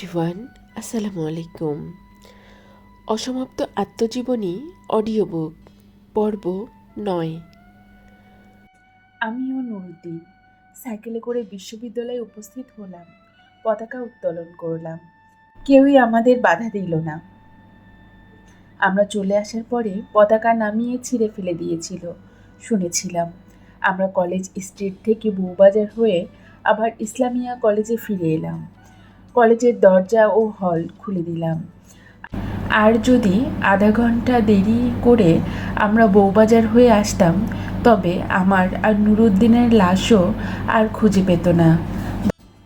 Everyone আসসালামু আলাইকুম। অসমাপ্ত আত্মজীবনী অডিও বুক পর্ব নয়। আমিও নুরুদ্দিন, সাইকেলে করে বিশ্ববিদ্যালয়ে উপস্থিত হলাম, পতাকা উত্তোলন করলাম। কেউই আমাদের বাধা দিল না। আমরা চলে আসার পরে পতাকা নামিয়ে ছিঁড়ে ফেলে দিয়েছিল, শুনেছিলাম। আমরা কলেজ স্ট্রিট থেকে বউবাজার হয়ে আবার ইসলামিয়া কলেজে ফিরে এলাম। কলেজের দরজা ও হল খুলে দিলাম। আর যদি আধা ঘণ্টা দেরি করে আমরা বউবাজার হয়ে আসতাম, তবে আমার আর নুরুদ্দিনের লাশও আর খুঁজে পেত না।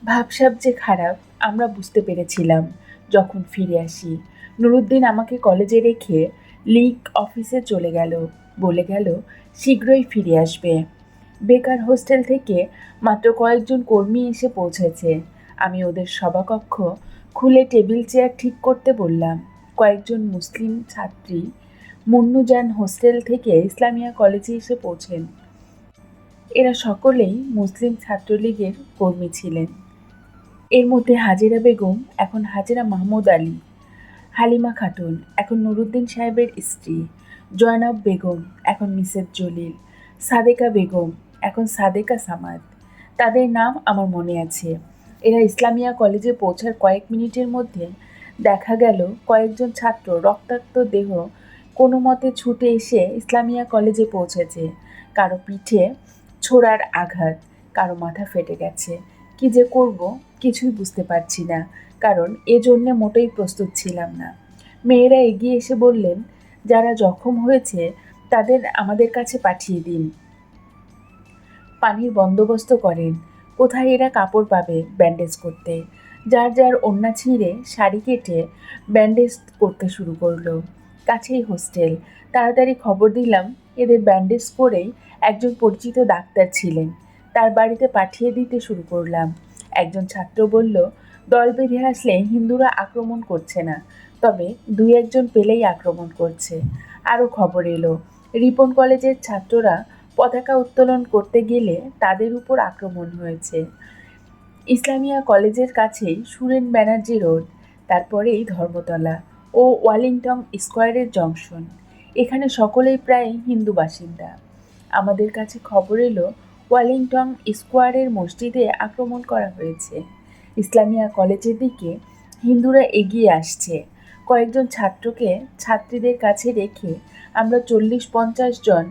ভাবসাব যে খারাপ, আমরা বুঝতে পেরেছিলাম যখন ফিরে আসি। নুরুদ্দিন আমাকে কলেজে রেখে লিগ অফিসে চলে গেল। বলে গেল, শীঘ্রই ফিরে আসবে। বেকার হোস্টেল থেকে মাত্র কয়েকজন কর্মী এসে পৌঁছেছে। আমি ওদের সভাকক্ষ খুলে টেবিল চেয়ার ঠিক করতে বললাম। কয়েকজন মুসলিম ছাত্রী মুন্নুজান হোস্টেল থেকে ইসলামিয়া কলেজে এসে পৌঁছেন। এরা সকলেই মুসলিম ছাত্রলীগের কর্মী ছিলেন। এর মধ্যে হাজিরা বেগম, এখন হাজিরা মাহমুদ আলী, হালিমা খাতুন, এখন নুরুদ্দিন সাহেবের স্ত্রী, জয়নব বেগম, এখন মিসেস জলিল, সাদেকা বেগম, এখন সাদেকা সামাদ। তাদের নাম আমার মনে আছে। এরা ইসলামিয়া কলেজে পৌঁছার কয়েক মিনিটের মধ্যে দেখা গেল কয়েকজন ছাত্র রক্তাক্ত দেহ কোনো মতে ছুটে এসে ইসলামিয়া কলেজে পৌঁছেছে। কারও পিঠে ছোড়ার আঘাত, কারও মাথা ফেটে গেছে। কি যে করব, কিছুই বুঝতে পারছি না, কারণ এজন্যে মোটেই প্রস্তুত ছিলাম না। মেয়েরা এগিয়ে এসে বললেন, যারা জখম হয়েছে, তাদের আমাদের কাছে পাঠিয়ে দিন। পানির বন্দোবস্ত করেন। কোথায় এরা কাপড় পাবে ব্যান্ডেজ করতে? যার যার অন্যা ছিঁড়ে শাড়ি কেটে ব্যান্ডেজ করতে শুরু করল। কাছেই হোস্টেল তাড়াতাড়ি খবর দিলাম এদের ব্যান্ডেজ করেই একজন পরিচিত ডাক্তার ছিলেন। তার বাড়িতে পাঠিয়ে দিতে শুরু করলাম। একজন ছাত্র বলল, দল বেঁধে আসলে হিন্দুরা আক্রমণ করছে না। তবে দুই একজন পেলেই আক্রমণ করছে। আরও খবর এলো। রিপন কলেজের ছাত্ররা পতাকা উত্তোলন করতে গেলে তাদের উপর আক্রমণ হয়েছে। ইসলামিয়া কলেজের কাছেই সুরেন ব্যানার্জি রোড, তারপরেই ধর্মতলা ও ওয়ালিংটন স্কোয়ারের জংশন। এখানে সকলেই প্রায় হিন্দু বাসিন্দা। আমাদের কাছে খবর এলো, ওয়ালিংটন স্কোয়ারের মসজিদে আক্রমণ করা হয়েছে। ইসলামিয়া কলেজের দিকে হিন্দুরা এগিয়ে আসছে। কয়েকজন ছাত্রকে ছাত্রীদের কাছে রেখে আমরা চল্লিশ পঞ্চাশ জন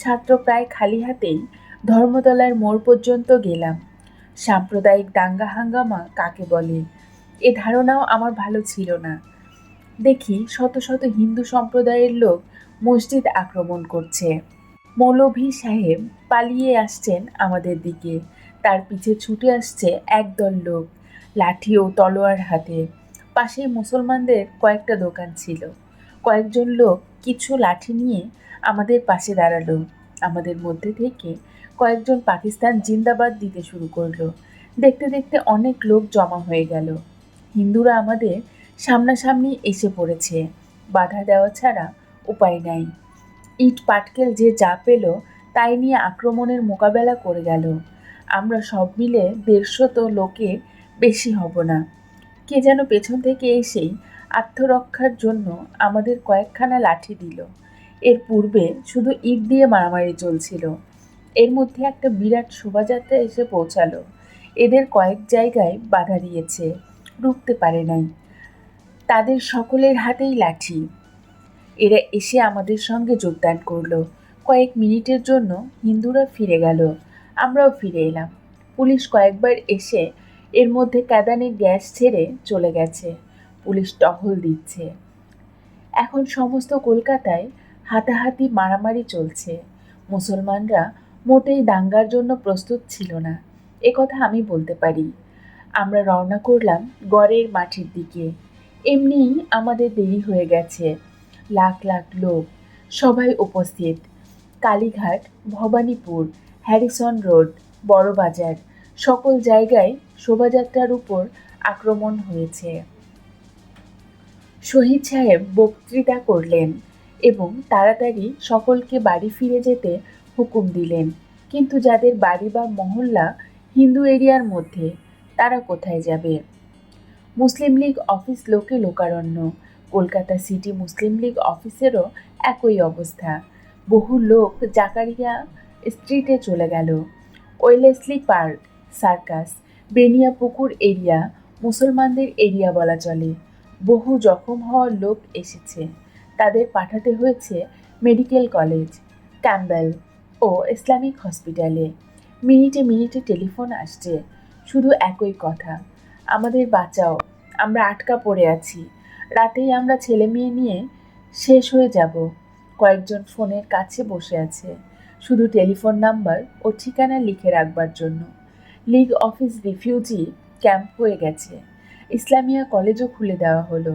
ছাত্র প্রায় খালি হাতেই ধর্মতলার মোড় পর্যন্ত গেলাম। সাম্প্রদায়িক দাঙ্গা হাঙ্গামা কাকে বলে? এ ধারণাও আমার ভালো ছিল না। দেখি শত শত হিন্দু সম্প্রদায়ের লোক মসজিদ আক্রমণ করছে। মৌলভী সাহেব পালিয়ে আসছেন আমাদের দিকে। তার পিছে ছুটে আসছে একদল লোক, লাঠি ও তলোয়ার হাতে। পাশেই মুসলমানদের কয়েকটা দোকান ছিল। কয়েকজন লোক কিছু লাঠি নিয়ে আমাদের পাশে দাঁড়াল। আমাদের মধ্যে থেকে কয়েকজন পাকিস্তান জিন্দাবাদ দিতে শুরু করল। দেখতে দেখতে অনেক লোক জমা হয়ে গেল। হিন্দুরা আমাদের সামনাসামনি এসে পড়েছে। বাধা দেওয়া ছাড়া উপায় নাই। ইট পাটকেল যে যা পেল তাই নিয়ে আক্রমণের মোকাবেলা করে গেল। আমরা সব মিলে দেড়শো তো লোকে বেশি হব না। কে যেন পেছন থেকে এসেই আত্মরক্ষার জন্য আমাদের কয়েকখানা লাঠি দিল। এর পূর্বে শুধু ইট দিয়ে মারামারি চলছিল। এর মধ্যে একটা বিরাট শোভাযাত্রা এসে পৌঁছালো। এদের কয়েক জায়গায় বাধা দিয়েছে, রুখতে পারে নাই। তাদের সকলের হাতেই লাঠি। এরা এসে আমাদের সঙ্গে যোগদান করল। কয়েক মিনিটের জন্য হিন্দুরা ফিরে গেল। আমরাও ফিরে এলাম। পুলিশ কয়েকবার এসে এর মধ্যে কাদানে গ্যাস ছেড়ে চলে গেছে। পুলিশ টহল দিচ্ছে। এখন সমস্ত কলকাতায় হাতাহাতি মারামারি চলছে। মুসলমানরা মোটেই দাঙ্গার জন্য প্রস্তুত ছিল না। এ কথা আমি বলতে পারি। আমরা রওনা করলাম গড়ের মাঠের দিকে। এমনিই আমাদের দেরি হয়ে গেছে। লাখ লাখ লোক, সবাই উপস্থিত। কালীঘাট, ভবানীপুর, হ্যারিসন রোড, বড়বাজার, সকল জায়গায় শোভাযাত্রার উপর আক্রমণ হয়েছে। শহীদ সাহেব বক্তৃতা করলেন। এবং তাড়াতাড়ি সকলকে বাড়ি ফিরে যেতে হুকুম দিলেন। কিন্তু যাদের বাড়ি বা মহল্লা হিন্দু এরিয়ার মধ্যে, তারা কোথায় যাবে? মুসলিম লীগ অফিস লোকে লোকারণ্য। কলকাতা সিটি মুসলিম লীগ অফিসেরও একই অবস্থা। বহু লোক জাকারিয়া স্ট্রিটে চলে গেল। ওয়েলেসলি পার্ক, সার্কাস বেনিয়া পুকুর এরিয়া, মুসলমানদের এরিয়া বলা চলে। বহু জখম হওয়ার লোক এসেছে। তাদের পাঠাতে হয়েছে মেডিকেল কলেজ ক্যাম্বেল ও ইসলামিক হসপিটালে। মিনিটে মিনিটে টেলিফোন আসছে, শুধু একই কথা, আমাদের বাঁচাও, আমরা আটকা পড়ে আছি। রাতেই আমরা ছেলে মেয়ে নিয়ে শেষ হয়ে যাব। কয়েকজন ফোনের কাছে বসে আছে, শুধু টেলিফোন নাম্বার ও ঠিকানা লিখে রাখবার জন্য। লিগ অফিস রিফিউজি ক্যাম্প হয়ে গেছে। ইসলামিয়া কলেজও খুলে দেওয়া হলো।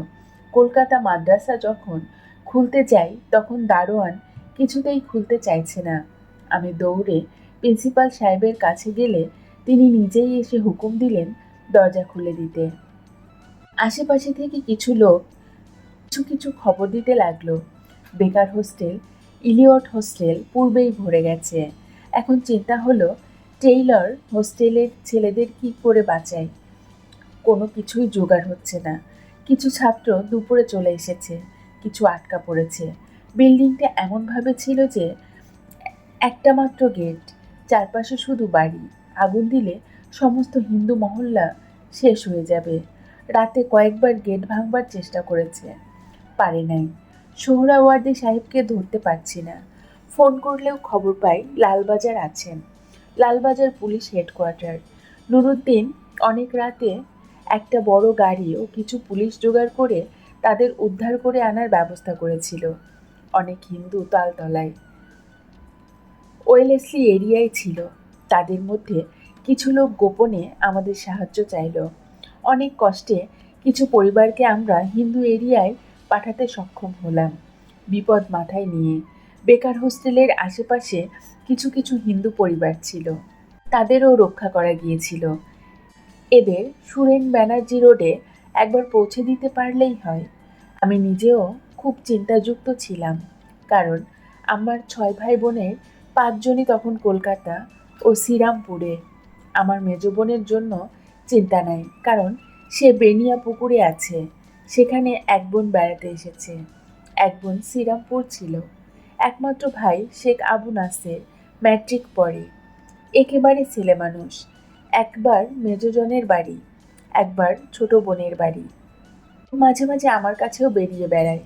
কলকাতা মাদ্রাসা যখন খুলতে চাই, তখন দারোয়ান কিছুতেই খুলতে চাইছে না। আমি দৌড়ে প্রিন্সিপাল সাহেবের কাছে গেলে তিনি নিজেই এসে হুকুম দিলেন দরজা খুলে দিতে। আশেপাশে থেকে কিছু লোক কিছু কিছু খবর দিতে লাগল। বেকার হোস্টেল, ইলিয়ট হোস্টেল পূর্বেই ভরে গেছে। এখন চিন্তা হলো, টেইলর হোস্টেলের ছেলেদের কি করে বাঁচায়? কোনো কিছুই জোগাড় হচ্ছে না। কিছু ছাত্র দুপুরে চলে এসেছে। কিছু আটকা পড়েছে। বিল্ডিংটা এমনভাবে ছিল যে, একটা মাত্র গেট, চারপাশে শুধু বাড়ি। আগুন দিলে সমস্ত হিন্দু মহল্লা শেষ হয়ে যাবে। রাতে কয়েকবার গেট ভাঙবার চেষ্টা করেছে। পারে নাই। সোহরাওয়ার্দী সাহেবকে ধরতে পারছি না। ফোন করলেও খবর পাই লালবাজার আছেন। Lalbazar police headquarter. নুরুদ্দিন, অনেক রাতে একটা বড় গাড়ি ও কিছু পুলিশ জোগাড় করে তাদের উদ্ধার করে আনার ব্যবস্থা করেছিল। অনেক হিন্দু তালতলায়। ওয়েলেসলি এরিয়ায় ছিল। তাদের মধ্যে কিছু লোক গোপনে আমাদের সাহায্য চাইল। অনেক কষ্টে কিছু পরিবারকে আমরা হিন্দু এরিয়ায় পাঠাতে সক্ষম হলাম। বিপদ মাথায় নিয়ে বেকার হোস্টেলের আশেপাশে কিছু কিছু হিন্দু পরিবার ছিল। তাদেরও রক্ষা করা গিয়েছিল। এদের সুরেন ব্যানার্জি রোডে একবার পৌঁছে দিতে পারলেই হয়। আমি নিজেও খুব চিন্তাযুক্ত ছিলাম, কারণ আমার ছয় ভাই বোনের পাঁচজনই তখন কলকাতা ও শ্রীরামপুরে। আমার মেজ বোনের জন্য চিন্তা নাই, কারণ সে বেনিয়া পুকুরে আছে। সেখানে এক বোন বেড়াতে এসেছে। এক বোন শ্রীরামপুর ছিল। একমাত্র ভাই শেখ আবু নাসের ম্যাট্রিক পড়ে। একেবারে ছেলে মানুষ। একবার মেজজনের বাড়ি, একবার ছোট বোনের বাড়ি। মাঝে মাঝে আমার কাছেও বেরিয়ে বেড়ায়।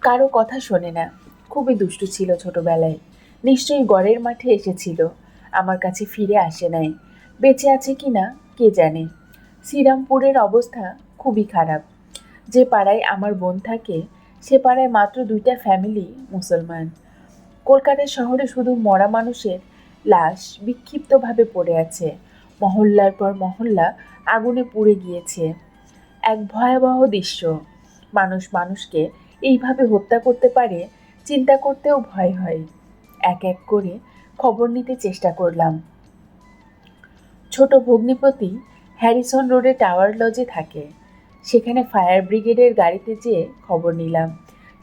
কারও কথা শোনে না। খুবই দুষ্টু ছিল ছোটবেলায়। নিশ্চয়ই গড়ের মাঠে এসেছিল। আমার কাছে ফিরে আসে নাই। বেঁচে আছে কি না, কে জানে? শ্রীরামপুরের অবস্থা খুবই খারাপ। যে পাড়ায় আমার বোন থাকে, সে পাড়ায় মাত্র দুইটা ফ্যামিলি মুসলমান। কলকাতা শহরে শুধু মরা মানুষের লাশ বিক্ষিপ্তভাবে পড়ে আছে। মহল্লার পর মহল্লা আগুনে পুড়ে গিয়েছে। এক ভয়াবহ দৃশ্য। মানুষ মানুষকে এইভাবে হত্যা করতে পারে, চিন্তা করতেও ভয় হয়। এক এক করে খবর নিতে চেষ্টা করলাম। ছোট ভগ্নিপতি হ্যারিসন রোডে টাওয়ার লজে থাকে। সেখানে ফায়ার ব্রিগেডের গাড়িতে যেয়ে খবর নিলাম।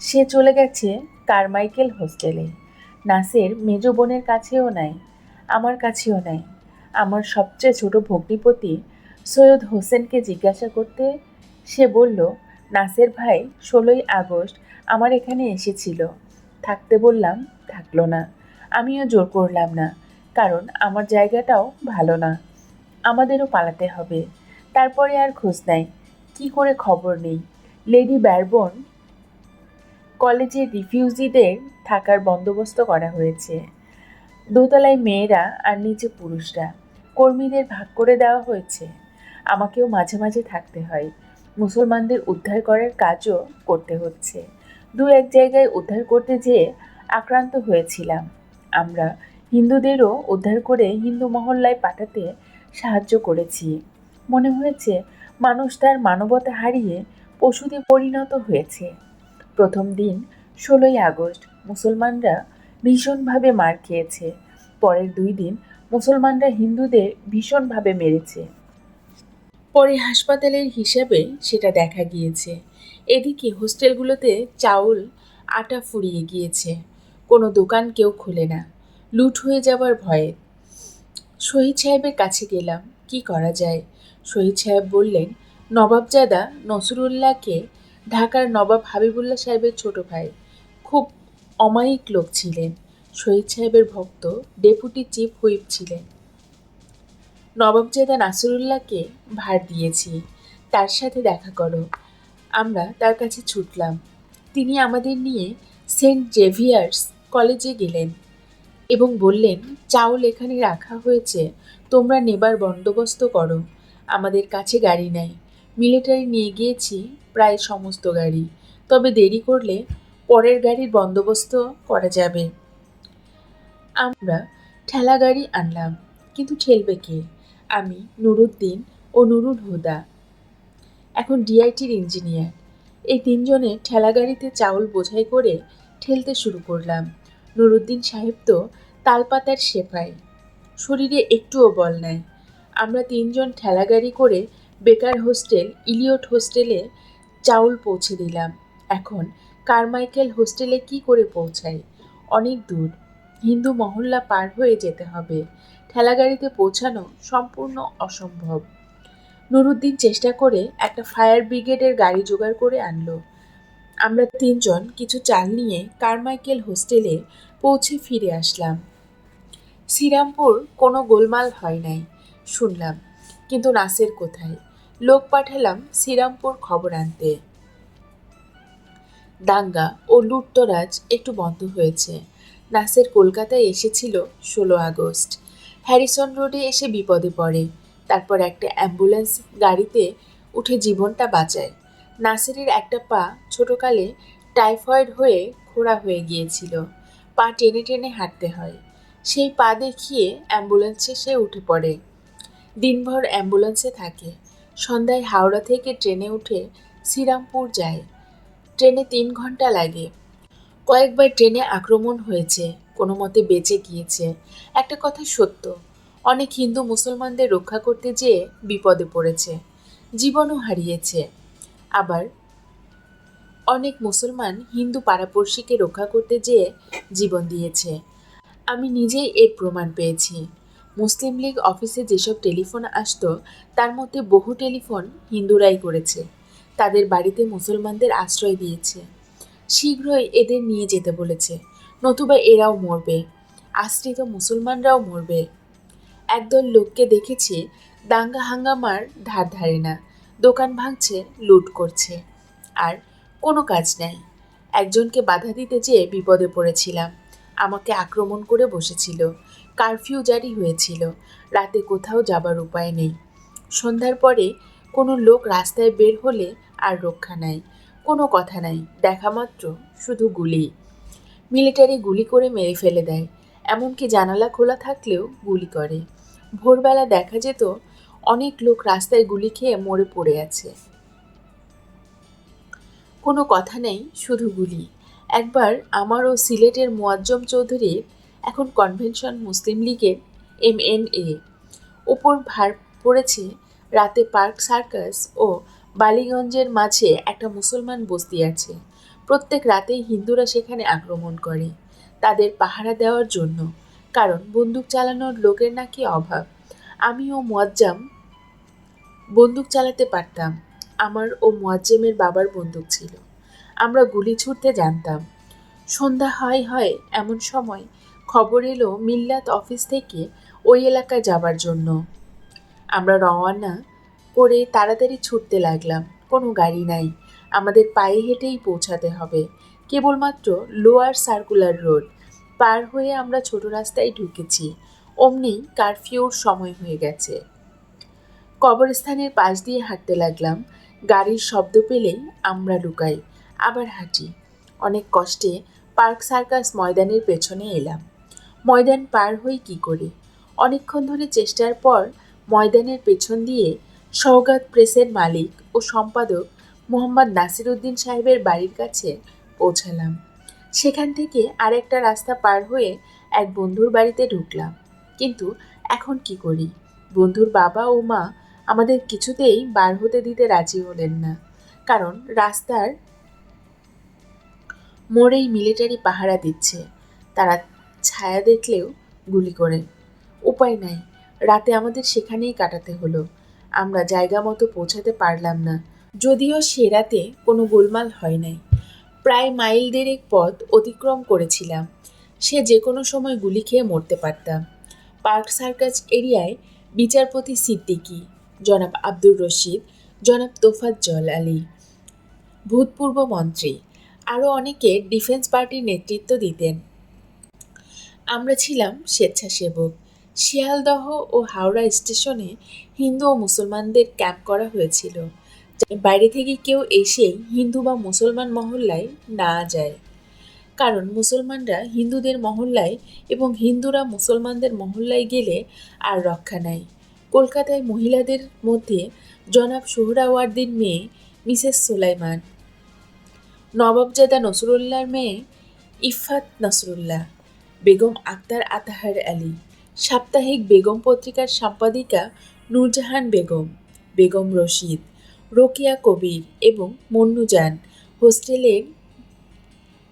সে চলে গেছে কারমাইকেল হোস্টেলে। নাসের মেজ বোনের কাছেও নাই, আমার কাছেও নাই। আমার সবচেয়ে ছোট ভগ্নিপতি সৈয়দ হোসেনকে জিজ্ঞাসা করতে সে বলল, নাসের ভাই, ষোলোই আগস্ট আমার এখানে এসেছিল। থাকতে বললাম, থাকল না। আমিও জোর করলাম না, কারণ আমার জায়গাটাও ভালো না। আমাদেরও পালাতে হবে। তারপরে আর খোঁজ নাই। কি করে খবর নেই? লেডি ব্যারবন কলেজে রিফিউজিদের থাকার বন্দোবস্ত করা হয়েছে। দোতলায় মেয়েরা আর নিচে পুরুষরা। কর্মীদের ভাগ করে দেওয়া হয়েছে। আমাকেও মাঝে মাঝে থাকতে হয়। মুসলমানদের উদ্ধার করার কাজও করতে হচ্ছে। দু এক জায়গায় উদ্ধার করতে যেয়ে আক্রান্ত হয়েছিলাম। আমরা হিন্দুদেরও উদ্ধার করে হিন্দু মহল্লায় পাঠাতে সাহায্য করেছি। মনে হয়েছে মানুষ তার মানবতা হারিয়ে পশুতে পরিণত হয়েছে। প্রথম দিন, ষোলোই আগস্ট, মুসলমানরা ভীষণভাবে মার খেয়েছে। পরের দুই দিন, মুসলমানরা হিন্দুদের ভীষণভাবে মেরেছে। পরে হাসপাতালের হিসাবে সেটা দেখা গিয়েছে। এদিকে হোস্টেলগুলোতে চাউল, আটা ফুরিয়ে গিয়েছে। কোনো দোকান কেউ খোলে না। লুট হয়ে যাবার ভয়ে। শহীদ সাহেবের কাছে গেলাম। কি করা যায়? শহীদ সাহেব বললেন, নবাবজাদা নসরুল্লাহকে ঢাকার নবাব হাবিবুল্লাহ সাহেবের ছোট ভাই। খুব অমায়িক লোক ছিলেন। শহীদ সাহেবের ভক্ত, ডেপুটি চিফ হুইপ ছিলেন। নবাবজাদা নাসরুল্লাহকে ভার দিয়েছি। তার সাথে দেখা করো। আমরা তার কাছে ছুটলাম। তিনি আমাদের নিয়ে সেন্ট জেভিয়ার্স কলেজে গেলেন এবং বললেন, চাউল এখানে রাখা হয়েছে। তোমরা নেবার বন্দোবস্ত করো। আমাদের কাছে গাড়ি নাই। মিলিটারি নিয়ে গিয়েছি প্রায় সমস্ত গাড়ি। তবে দেরি করলে পরের গাড়ির বন্দোবস্ত করা যাবে। আমরা ঠেলা গাড়ি আনলাম। কিন্তু ঠেলবে কে? আমি, নুরুদ্দিন ও নুরুল হুদা। এখন ডিআইটির ইঞ্জিনিয়ার। এই তিনজনে ঠেলাগাড়িতে চাউল বোঝাই করে ঠেলতে শুরু করলাম। নুরুদ্দিন সাহেব তো তালপাতার সেপাই। শরীরে একটুও বল নাই। আমরা তিনজন ঠেলাগাড়ি করে বেকার হোস্টেল, ইলিয়ট হোস্টেলে চাউল পৌঁছে দিলাম। এখন কারমাইকেল হোস্টেলে কি করে পৌঁছাই অনেক দূর। হিন্দু মহল্লা পার হয়ে যেতে হবে। ঠেলাগাড়িতে পৌঁছানো সম্পূর্ণ অসম্ভব। নুরুদ্দিন চেষ্টা করে একটা ফায়ার ব্রিগেডের গাড়ি জোগাড় করে আনলো। আমরা তিনজন কিছু চাল নিয়ে কারমাইকেল হোস্টেলে পৌঁছে ফিরে আসলাম। শ্রীরামপুর কোনো গোলমাল হয় নাই, শুনলাম। কিন্তু নাসের কোথায়? লোক পাঠালাম শ্রীরামপুর খবর আনতে। দাঙ্গা ও লুটতরাজ একটু বন্ধ হয়েছে। নাসের কলকাতায় এসেছিল ষোলো আগস্ট। হ্যারিসন রোডে এসে বিপদে পড়ে। তারপর একটা অ্যাম্বুলেন্স গাড়িতে উঠে জীবনটা বাঁচায়। নাসেরের একটা পা ছোটকালে টাইফয়েড হয়ে খোড়া হয়ে গিয়েছিল। পা টেনে টেনে হাঁটতে হয়। সেই পা দেখিয়ে অ্যাম্বুলেন্সে সে উঠে পড়ে। দিনভর অ্যাম্বুলেন্সে থাকে। সন্ধ্যায় হাওড়া থেকে ট্রেনে উঠে শ্রীরামপুর যায়। ট্রেনে তিন ঘণ্টা লাগে। কয়েকবার ট্রেনে আক্রমণ হয়েছে। কোনো মতে বেঁচে গিয়েছে। একটা কথা সত্য, অনেক হিন্দু মুসলমানদের রক্ষা করতে যেয়ে বিপদে পড়েছে, জীবনও হারিয়েছে। আবার অনেক মুসলমান হিন্দু পাড়াপড়শিকে রক্ষা করতে যেয়ে জীবন দিয়েছে। আমি নিজেই এর প্রমাণ পেয়েছি। মুসলিম লীগ অফিসে যেসব টেলিফোন আসতো, তার মধ্যে বহু টেলিফোন হিন্দুরাই করেছে। তাদের বাড়িতে মুসলমানদের আশ্রয় দিয়েছে। শীঘ্রই এদের নিয়ে যেতে বলেছে। নতুবা এরাও মরবে, আশ্রিত মুসলমানরাও মরবে। একদল লোককে দেখেছি দাঙ্গা হাঙ্গামার ধার ধারে না, দোকান ভাঙছে, লুট করছে। আর কোনো কাজ নাই। একজনকে বাধা দিতে চেয়ে বিপদে পড়েছিলাম। আমাকে আক্রমণ করে বসেছিল, কারফিউ জারি হয়েছিল, রাতে কোথাও যাবার উপায় নেই। সন্ধ্যার পরে কোনো লোক রাস্তায় বের হলে আর রক্ষা নাই, কোনো কথা নাই, দেখা মাত্র শুধু গুলি। মিলিটারি গুলি করে মেরে ফেলে দেয়। এমনকি জানালা খোলা থাকলেও গুলি করে। ভোরবেলা দেখা যেত, অনেক লোক রাস্তায় গুলি খেয়ে মরে পড়ে আছে। কোনো কথা নেই, শুধু গুলি। একবার আমার ও সিলেটের মোয়াজ্জম চৌধুরীর এখন কনভেনশন মুসলিম লীগের এম এন এ। ওপর ভার পড়েছে রাতে পার্ক সার্কাস ও বালিগঞ্জের মাঝে একটা মুসলমান বস্তি আছে। প্রত্যেক রাতেই হিন্দুরা সেখানে আক্রমণ করে তাদের পাহারা দেওয়ার জন্য। কারণ বন্দুক চালানোর লোকের নাকি অভাব। আমি ও মোয়াজ্জাম বন্দুক চালাতে পারতাম। আমার ও মোয়াজ্জেমের বাবার বন্দুক ছিল। আমরা গুলি ছুটতে জানতাম। সন্ধ্যা হয় হয় এমন সময় খবর এলো মিল্লাত অফিস থেকে ওই এলাকায় যাবার জন্য। আমরা রওয়ানা করে তাড়াতাড়ি ছুটতে লাগলাম। কোনো গাড়ি নাই। আমাদের পায়ে হেঁটেই পৌঁছাতে হবে। কেবলমাত্র লোয়ার সার্কুলার রোড, পার হয়ে আমরা ছোট রাস্তায় ঢুকেছি। অমনি কারফিউর সময় হয়ে গেছে। কবরস্থানের পাশ দিয়ে হাঁটতে লাগলাম। গাড়ির শব্দ পেলেই আমরা লুকাই। আবার হাঁটি। অনেক কষ্টে পার্ক সার্কাস ময়দানের পেছনে এলাম। ময়দান পার হই কি করে? অনেকক্ষণ ধরে চেষ্টার পর ময়দানের পেছন দিয়ে সওগাত প্রেসের মালিক ও সম্পাদক মোহাম্মদ নাসির উদ্দিন সাহেবের বাড়ির কাছে পৌঁছালাম। সেখান থেকে আরেকটা রাস্তা পার হয়ে এক বন্ধুর বাড়িতে ঢুকলাম। কিন্তু এখন কি করি? বন্ধুর বাবা ও মা আমাদের কিছুতেই বার হতে দিতে রাজি হলেন না। কারণ রাস্তার মোড়েই মিলিটারি পাহারা দিচ্ছে। তারা ছায়া দেখলেও গুলি করে। উপায় নাই। রাতে আমাদের সেখানেই কাটাতে হলো। আমরা জায়গা মতো পৌঁছাতে পারলাম না। যদিও সে রাতে কোনো গোলমাল হয় নাই। প্রায় মাইল দেড়েক পথ অতিক্রম করেছিলাম। সে যে কোনো সময় গুলি খেয়ে মরতে পারতাম। পার্ক সার্কাস এরিয়ায় বিচারপতি সিদ্দিকী, জনাব আব্দুর রশিদ, জনাব তোফাজ্জল আলী, ভূতপূর্ব মন্ত্রী, আরও অনেকে ডিফেন্স পার্টির নেতৃত্ব দিতেন। আমরা ছিলাম স্বেচ্ছাসেবক। শিয়ালদহ ও হাওড়া স্টেশনে হিন্দু ও মুসলমানদের ক্যাম্প করা হয়েছিল। বাইরে থেকে কেউ এসেই হিন্দু বা মুসলমান মহল্লায় না যায়। কারণ মুসলমানরা হিন্দুদের মহল্লায় এবং হিন্দুরা মুসলমানদের মহল্লায় গেলে আর রক্ষা নাই। কলকাতায় মহিলাদের মধ্যে জনাব সোহরাওয়ার্দীর মেয়ে মিসেস সোলাইমান, নবাবজাদা নসরুল্লাহর মেয়ে ইফাত নসরুল্লাহ, বেগম আক্তার আতাহার আলী, সাপ্তাহিক বেগম পত্রিকার সম্পাদিকা নূরজাহান বেগম বেগম রশিদ। রোকিয়া কবির এবং মন্নুজান হোস্টেলের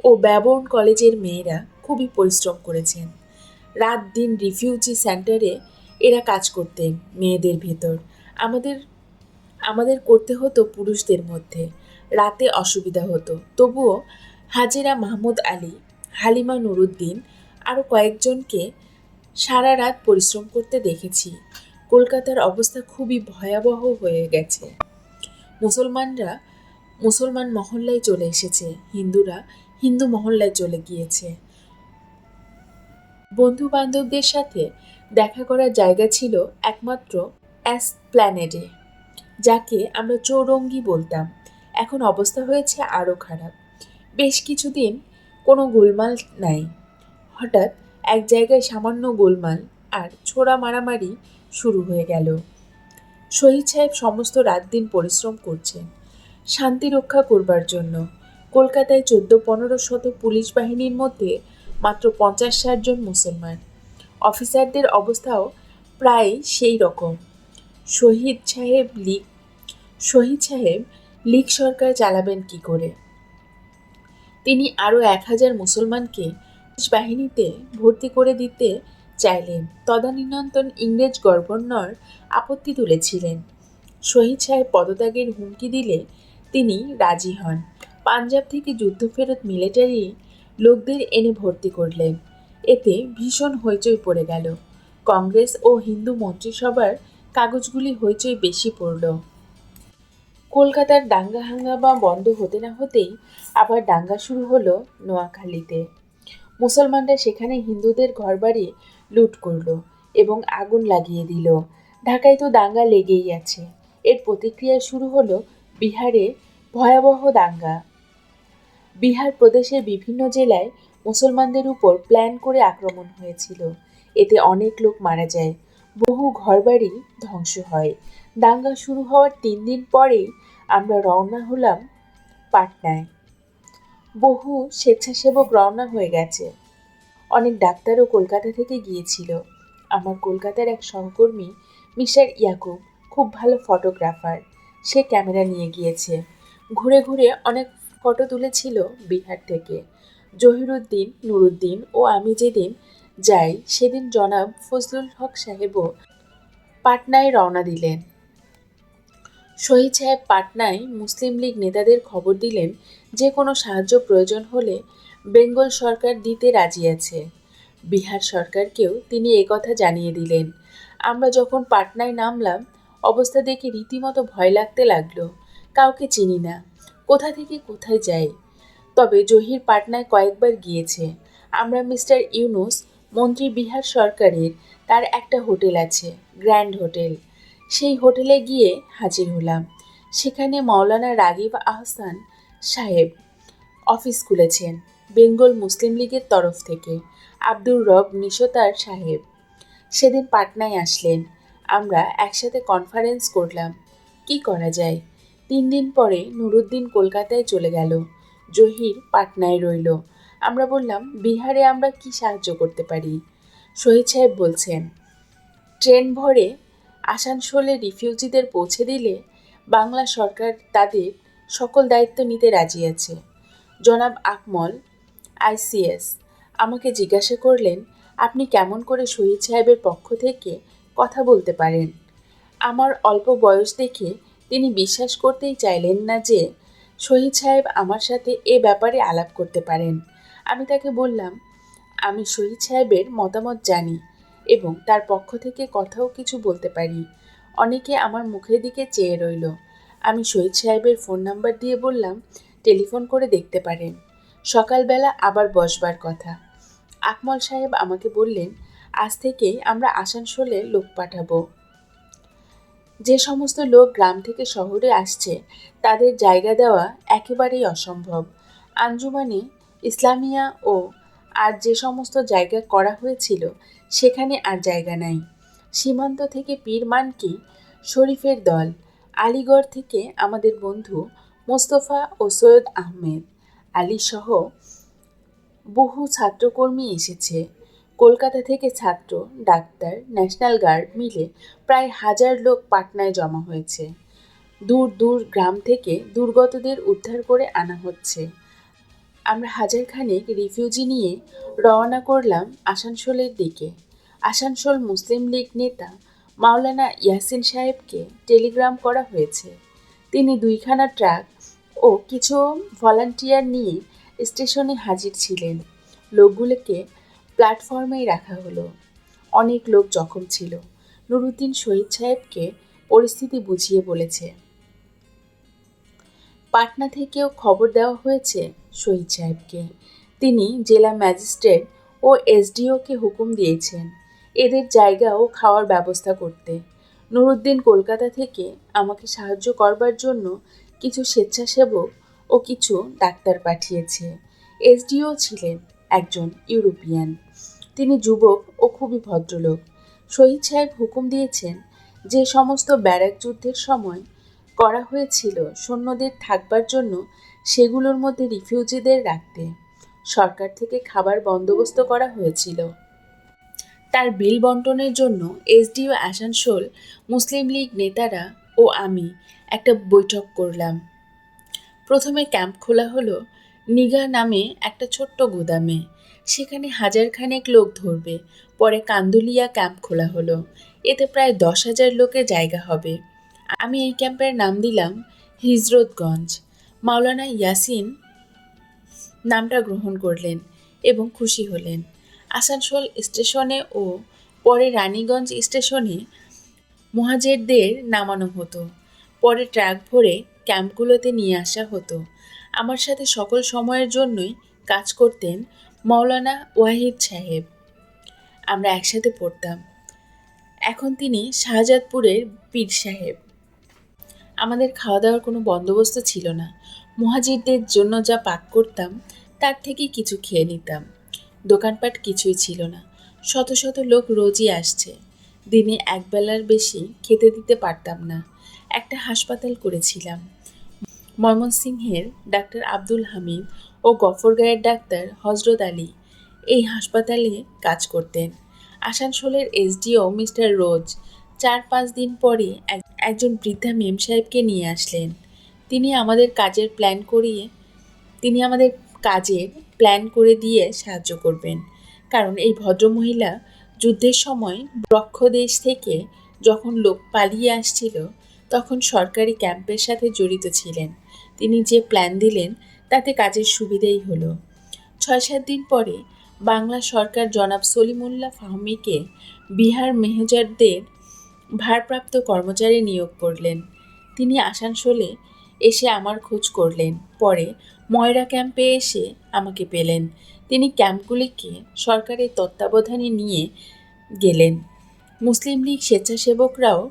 ও ব্যবন কলেজের মেয়েরা খুবই পরিশ্রম করেছেন। রাত দিন রিফিউজি সেন্টারে এরা কাজ করতেন মেয়েদের ভেতর। আমাদের আমাদের করতে হতো পুরুষদের মধ্যে। রাতে অসুবিধা হতো। তবুও হাজেরা মাহমুদ আলী, হালিমা নুরুদ্দিন আরও কয়েকজনকে সারা রাত পরিশ্রম করতে দেখেছি। কলকাতার অবস্থা খুবই ভয়াবহ হয়ে গেছে। মুসলমানরা মুসলমান মহল্লায় চলে এসেছে, হিন্দুরা হিন্দু মহল্লায় চলে গিয়েছে। বন্ধু বান্ধবদের সাথে দেখা করার জায়গা ছিল একমাত্র অ্যাসপ্ল্যানেডে যাকে আমরা চৌরঙ্গি বলতাম। এখন অবস্থা হয়েছে আরও খারাপ। বেশ কিছুদিন কোনো গোলমাল নাই। হঠাৎ এক জায়গায় সামান্য গোলমাল আর ছোড়া মারামারি শুরু হয়ে গেল। শহীদ সাহেব সমস্ত রাত দিন পরিশ্রম করছেন। শান্তি রক্ষা করবার জন্য। কলকাতায় চোদ্দ, পনেরো শত পুলিশ বাহিনীর মধ্যে মাত্র পঞ্চাশ, ষাট জন মুসলমান। অফিসারদের অবস্থাও প্রায় সেই রকম। শহীদ সাহেব লীগ শহীদ সাহেব লীগ সরকার চালাবেন কি করে? তিনি আরও এক হাজার মুসলমানকে বাহিনীতে ভর্তি করে দিতে চাইলেন। তদানীন্তন ইংরেজ গভর্নর আপত্তি তুলেছিলেন। শহীদ সাহেব পদত্যাগের হুমকি দিলে তিনি রাজি হন। পাঞ্জাব থেকে যুদ্ধফেরত মিলিটারি লোকদের এনে ভর্তি করলেন। এতে ভীষণ হইচই পড়ে গেল। কংগ্রেস ও হিন্দু মন্ত্রিসভার কাগজগুলি হইচই বেশি পড়ল। কলকাতার দাঙ্গা হাঙ্গামা বন্ধ হতে না হতেই আবার দাঙ্গা শুরু হলো নোয়াখালীতে। মুসলমানরা সেখানে হিন্দুদের ঘরবাড়ি লুট করল এবং আগুন লাগিয়ে দিল। ঢাকায় তো দাঙ্গা লেগেই আছে। এর প্রতিক্রিয়া শুরু হলো বিহারে ভয়াবহ দাঙ্গা। বিহার প্রদেশের বিভিন্ন জেলায় মুসলমানদের উপর প্ল্যান করে আক্রমণ হয়েছিল। এতে অনেক লোক মারা যায়। বহু ঘরবাড়ি ধ্বংস হয়। দাঙ্গা শুরু হওয়ার তিন দিন পরেই আমরা রওনা হলাম পাটনায়। বহু স্বেচ্ছাসেবক রওনা হয়ে গেছে। অনেক ডাক্তারও কলকাতা থেকে গিয়েছিল। আমার কলকাতার এক সহকর্মী, মিস্টার ইয়াকুব, খুব ভালো ফটোগ্রাফার। সে ক্যামেরা নিয়ে গিয়েছে। ঘুরে ঘুরে অনেক ফটো তুলেছিল বিহার থেকে। জহিরুদ্দিন, নুরুদ্দিন ও আমি যেদিন যাই, সেদিন জনাব ফজলুল হক সাহেবও পাটনায় রওনা দিলেন। শহীদ সাহেব পাটনায় মুসলিম লীগ নেতাদের খবর দিলেন, যে কোনো সাহায্য প্রয়োজন হলে বেঙ্গল সরকার দিতে রাজি আছে। বিহার সরকারকেও তিনি একথা জানিয়ে দিলেন। আমরা যখন পাটনায় নামলাম, অবস্থা দেখে রীতিমতো ভয় লাগতে লাগল। কাউকে চিনি না। কোথা থেকে কোথায় যাই? তবে জহির পাটনায় কয়েকবার গিয়েছে। আমরা মিস্টার ইউনুস, মন্ত্রী বিহার সরকারের, তার একটা হোটেল আছে, গ্র্যান্ড হোটেল। সেই হোটেলে গিয়ে হাজির হলাম। সেখানে মাওলানা রাগিব আহসান সাহেব অফিস খুলেছেন। বেঙ্গল মুসলিম লীগের তরফ থেকে আব্দুর রব নিশোতার সাহেব। সেদিন পাটনায় আসলেন। আমরা একসাথে কনফারেন্স করলাম। কি করা যায়? তিন দিন পরে নুরুদ্দিন কলকাতায় চলে গেল। জহির পাটনায় রইল। আমরা বললাম, বিহারে আমরা কি সাহায্য করতে পারি? শহীদ সাহেব বলছেন, ট্রেন ভরে আসানসোলে রিফিউজিদের পৌঁছে দিলে বাংলা সরকার তাদের সকল দায়িত্ব নিতে রাজি আছে। জনাব আকমল আইসিএস। আমাকে জিজ্ঞাসা করলেন, আপনি কেমন করে শহীদ সাহেবের পক্ষ থেকে কথা বলতে পারেন? আমার অল্প বয়স দেখে তিনি বিশ্বাস করতেই চাইলেন না যে শহীদ সাহেব আমার সাথে এ ব্যাপারে আলাপ করতে পারেন। আমি তাকে বললাম, আমি শহীদ সাহেবের মতামত জানি এবং তার পক্ষ থেকে কথাও কিছু বলতে পারি। অনেকে আমার মুখের দিকে চেয়ে রইল। আমি শহীদ সাহেবের ফোন নাম্বার দিয়ে বললাম, টেলিফোন করে দেখতে পারেন। সকালবেলা আবার বসবার কথা। আকমল সাহেব আমাকে বললেন, আজ থেকেই আমরা আসানসোলে লোক পাঠাবো। যে সমস্ত লোক গ্রাম থেকে শহরে আসছে, তাদের জায়গা দেওয়া একেবারেই অসম্ভব। আঞ্জুমানে, ইসলামিয়া ও আর যে সমস্ত জায়গা করা হয়েছিল, সেখানে আর জায়গা নাই। সীমান্ত থেকে পীর মানকি শরীফের দল। আলিগড় থেকে আমাদের বন্ধু মোস্তফা ও সৈয়দ আহমেদ। আলী সহ বহু ছাত্রকর্মী এসেছে। কলকাতা থেকে ছাত্র, ডাক্তার, ন্যাশনাল গার্ড মিলে প্রায় হাজার লোক পাটনায় জমা হয়েছে। দূর দূর গ্রাম থেকে দুর্গতদের উদ্ধার করে আনা হচ্ছে। আমরা হাজারখানেক রিফিউজি নিয়ে রওনা করলাম আসানসোলের দিকে। আসানসোল মুসলিম লীগ নেতা মাওলানা ইয়াসিন সাহেবকে টেলিগ্রাম করা হয়েছে। তিনি দুইখানা ট্রাক ও কিছু ভলান্টিয়ার নিয়ে স্টেশনে হাজির ছিলেন। লোকগুলোকে প্ল্যাটফর্মেই রাখা হলো। অনেক লোক জখম ছিল। নুরুদ্দিন শহীদ সাহেবকে পরিস্থিতি বুঝিয়ে বলেছে। পাটনা থেকেও খবর দেওয়া হয়েছে শহীদ সাহেবকে। তিনি জেলা ম্যাজিস্ট্রেট ও এসডিওকে হুকুম দিয়েছেন এদের জায়গা ও খাওয়ার ব্যবস্থা করতে। নুরুদ্দিন কলকাতা থেকে আমাকে সাহায্য করবার জন্য কিছু স্বেচ্ছাসেবক ও কিছু ডাক্তার পাঠিয়েছে। এসডিও ছিলেন একজন ইউরোপিয়ান। তিনি যুবক ও খুবই ভদ্রলোক। শহীদ সাহেব হুকুম দিয়েছেন যে সমস্ত ব্যারাক যুদ্ধের সময় করা হয়েছিল সৈন্যদের থাকবার জন্য সেগুলোর মধ্যে রিফিউজিদের রাখতে। সরকার থেকে খাবার বন্দোবস্ত করা হয়েছিল। তার বিল বন্টনের জন্য এসডিও আসানসোল মুসলিম লীগ নেতারা ও আমি একটা বৈঠক করলাম। প্রথমে ক্যাম্প খোলা হলো নিগা নামে একটা ছোট্ট গুদামে। সেখানে হাজারখানেক লোক ধরবে। পরে কান্দুলিয়া ক্যাম্প খোলা হলো। এতে প্রায় দশ হাজার লোকের জায়গা হবে। আমি এই ক্যাম্পের নাম দিলাম হিজরতগঞ্জ। মাওলানা ইয়াসিন নামটা গ্রহণ করলেন এবং খুশি হলেন। আসানসোল স্টেশনে ও পরে রানীগঞ্জ স্টেশনে মহাজেরদের নামানো হতো। পরে ট্রাক ভরে ক্যাম্পগুলোতে নিয়ে আসা হতো। আমার সাথে সকল সময়ের জন্যই কাজ করতেন মৌলানা ওয়াহিদ সাহেব। আমরা একসাথে পড়তাম। এখন তিনি শাহজাদপুরের পীর সাহেব। আমাদের খাওয়া দাওয়ার কোনো বন্দোবস্ত ছিল না। মুহাজিরদের জন্য যা পাক করতাম, তার থেকে কিছু খেয়ে নিতাম। দোকানপাট কিছুই ছিল না। শত শত লোক রোজই আসছে। দিনে একবেলার বেশি খেতে দিতে পারতাম না। একটা হাসপাতাল করেছিলাম। ময়মনসিংহের ডাক্তার আব্দুল হামিদ ও গফরগাঁয়ের ডাক্তার হজরত আলী এই হাসপাতালে কাজ করতেন। আসানসোলের এসডিও মিস্টার রোজ চার পাঁচ দিন পরে এক- একজন বৃদ্ধা মেম সাহেবকে নিয়ে আসলেন। তিনি আমাদের কাজের প্ল্যান করিয়ে তিনি আমাদের কাজের প্ল্যান করে দিয়ে সাহায্য করবেন। কারণ এই ভদ্রমহিলা যুদ্ধের সময় ব্রক্ষ দেশ থেকে যখন লোক পালিয়ে আসছিল, তখন সরকারি ক্যাম্পের সাথে জড়িত ছিলেন। তিনি যে প্ল্যান দিলেন, তাতে কাজের সুবিধেই হলো। ছয় সাত দিন পরে বাংলা সরকার জনাব সলিমুল্লাহ ফাহমিকে বিহার মেহজারদের ভারপ্রাপ্ত কর্মচারী নিয়োগ করলেন। তিনি আসানসোলে এসে আমার খোঁজ করলেন। পরে ময়রা ক্যাম্পে এসে আমাকে পেলেন। তিনি ক্যাম্পগুলিকে সরকারের তত্ত্বাবধানে নিয়ে গেলেন? মুসলিম লীগ স্বেচ্ছাসেবকরাও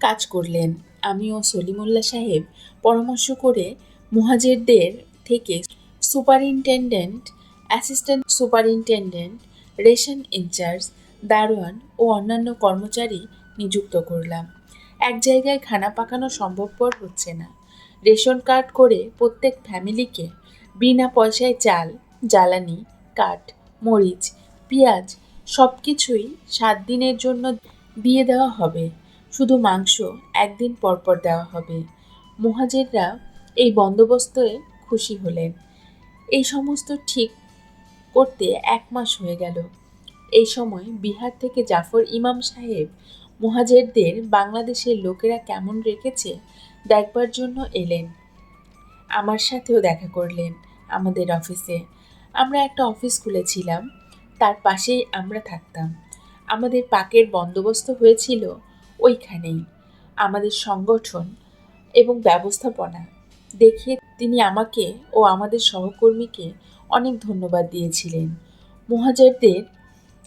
কাজ করলেন। আমি ও সলিমুল্লাহ সাহেব পরামর্শ করে মুহাজিরদের থেকে superintendent, assistant superintendent, ration in charge, দারোয়ান ও অন্যান্য কর্মচারী নিযুক্ত করলাম। এক জায়গায় খানা পাকানো সম্ভবপর হচ্ছে না। রেশন কার্ড করে প্রত্যেক ফ্যামিলিকে বিনা পয়সায় চাল, জ্বালানি কাঠ, মরিচ, পেঁয়াজ সব কিছুই সাত দিনের জন্য দিয়ে দেওয়া হবে। শুধু মাংস একদিন পর পর দেওয়া হবে। মুহাজিররা এই বন্দোবস্তে খুশি হলেন। এই সমস্ত ঠিক করতে এক মাস হয়ে গেল। এই সময় বিহার থেকে জাফর ইমাম সাহেব মুহাজেরদের বাংলাদেশের লোকেরা কেমন রেখেছে দেখবার জন্য এলেন। আমার সাথেও দেখা করলেন আমাদের অফিসে। আমরা একটা অফিস খুলেছিলাম, তার পাশেই আমরা থাকতাম। আমাদের পাকের বন্দোবস্ত হয়েছিল ওইখানেই। আমাদের সংগঠন এবং ব্যবস্থাপনা দেখে তিনি আমাকে ও আমাদের সহকর্মীকে অনেক ধন্যবাদ দিয়েছিলেন। মহাজারদের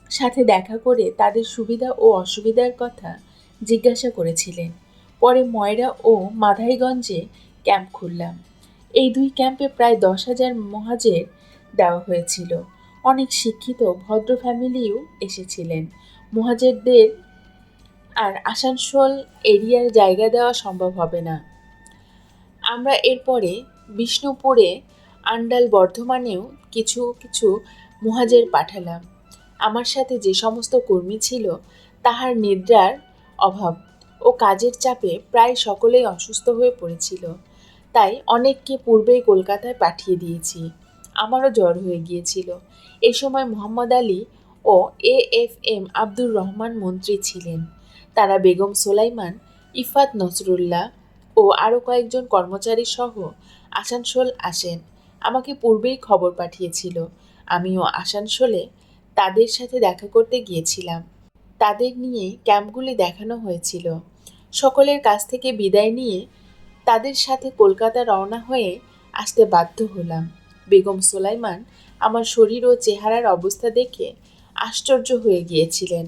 সাথে দেখা করে তাদের সুবিধা ও অসুবিধার কথা জিজ্ঞাসা করেছিলেন। পরে ময়রা ও মাধাইগঞ্জে ক্যাম্প খুললাম। এই দুই ক্যাম্পে প্রায় দশ হাজার মহাজের দেওয়া হয়েছিল। অনেক শিক্ষিত ভদ্র ফ্যামিলিও এসেছিলেন। মহাজেরদের আর আসানসোল এরিয়ার জায়গা দেওয়া সম্ভব হবে না। আমরা এরপরে বিষ্ণুপুরে আন্ডাল বর্ধমানেও কিছু কিছু মুহাজের পাঠালাম। আমার সাথে যে সমস্ত কর্মী ছিল, তাহার নিদ্রার অভাব ও কাজের চাপে প্রায় সকলেই অসুস্থ হয়ে পড়েছিল। তাই অনেককে পূর্বেই কলকাতায় পাঠিয়ে দিয়েছি। আমারও জ্বর হয়ে গিয়েছিল। এ সময় মোহাম্মদ আলী ও A F M Abdur Rahman মন্ত্রী ছিলেন। তারা বেগম সোলাইমান, ইফাত নসরুল্লাহ ও আরও কয়েকজন কর্মচারী সহ আসানসোল আসেন। আমাকে পূর্বেই খবর পাঠিয়েছিল। আমিও আসানসোলে তাদের সাথে দেখা করতে গিয়েছিলাম। তাদের নিয়ে ক্যাম্পগুলি দেখানো হয়েছিল। সকলের কাছ থেকে বিদায় নিয়ে তাদের সাথে কলকাতা রওনা হয়ে আসতে বাধ্য হলাম। বেগম সোলাইমান আমার শরীর ও চেহারার অবস্থা দেখে আশ্চর্য হয়ে গিয়েছিলেন।